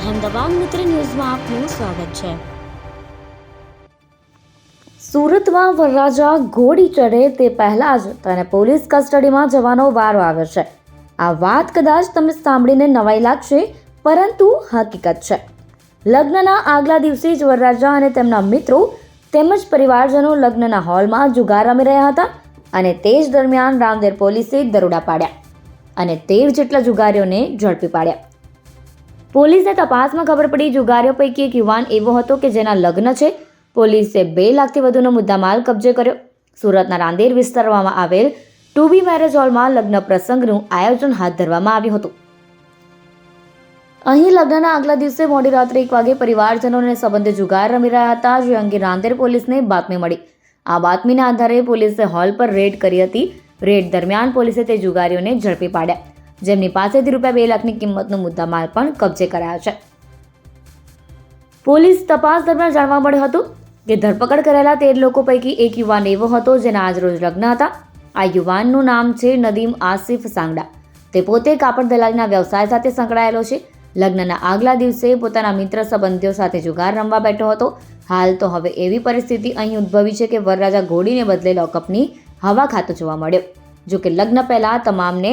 અહેમદાબાદ મિત્ર ન્યૂઝમાં આપનું સ્વાગત છે. સુરતમાં વરરાજા ઘોડી ચડે તે પહેલાં જ તેને પોલીસ કસ્ટડીમાં જવાનો વારો આવ્યો છે. આ વાત કદાચ તમે સાંભળીને નવાઈ લાગશે, પરંતુ હકીકત છે. લગ્નના આગલા દિવસે જ વરરાજા અને તેમના મિત્રો તેમજ પરિવારજનો લગ્નના હોલમાં જુગાર રમી રહ્યા હતા અને તે જ દરમિયાન રામદેર પોલીસે દરોડા પાડ્યા અને તેર જેટલા જુગારીઓને ઝડપી પાડ્યા. પોલીસે તપાસમાં ખબર પડી જુગારીઓ પૈકી એક યુવાન એવો હતો કે જેના લગ્ન છે. પોલીસે બે લાખથી વધુનો મુદ્દામાલ કબજે કર્યો. સુરતના રાંદેર વિસ્તારમાં આવેલ ટુ બી મેરેજ હોલમાં લગ્ન પ્રસંગનું આયોજન હાથ ધરવામાં આવ્યું હતું. અહીં લગ્નના આગલા દિવસે મોડી રાત્રે એક વાગે પરિવારજનોને સંબંધે જુગાર રમી રહ્યા હતા. જે અંગે રાંદેર પોલીસને બાતમી મળી. આ બાતમીના આધારે પોલીસે હોલ પર રેડ કરી હતી. રેડ દરમિયાન પોલીસે તે જુગારીઓને ઝડપી પાડ્યા. જેમની પાસેથી રૂપિયા બે લાખની કિંમતનો મુદ્દામાલ પણ કબજે કરાયો છે. પોલીસ તપાસ દરમિયાન જાણવા મળ્યું હતું કે ધરપકડ કરેલા તેર લોકો પૈકી એક યુવાન એવો હતો જેના આજરોજ લગ્ન હતા. આ યુવાનનું નામ છે નદીમ આસિફ સાંગડા. તે પોતે કાપડ દલાલીના વ્યવસાય સાથે સંકળાયેલો છે. લગ્નના આગલા દિવસે પોતાના મિત્ર સંબંધીઓ સાથે જુગાર રમવા બેઠો હતો. હાલ તો હવે એવી પરિસ્થિતિ અહીં ઉદ્ભવી છે કે વરરાજા ઘોડીને બદલે લોકઅપની હવા ખાતો જોવા મળ્યો. જો કે લગ્ન પહેલાં તમામને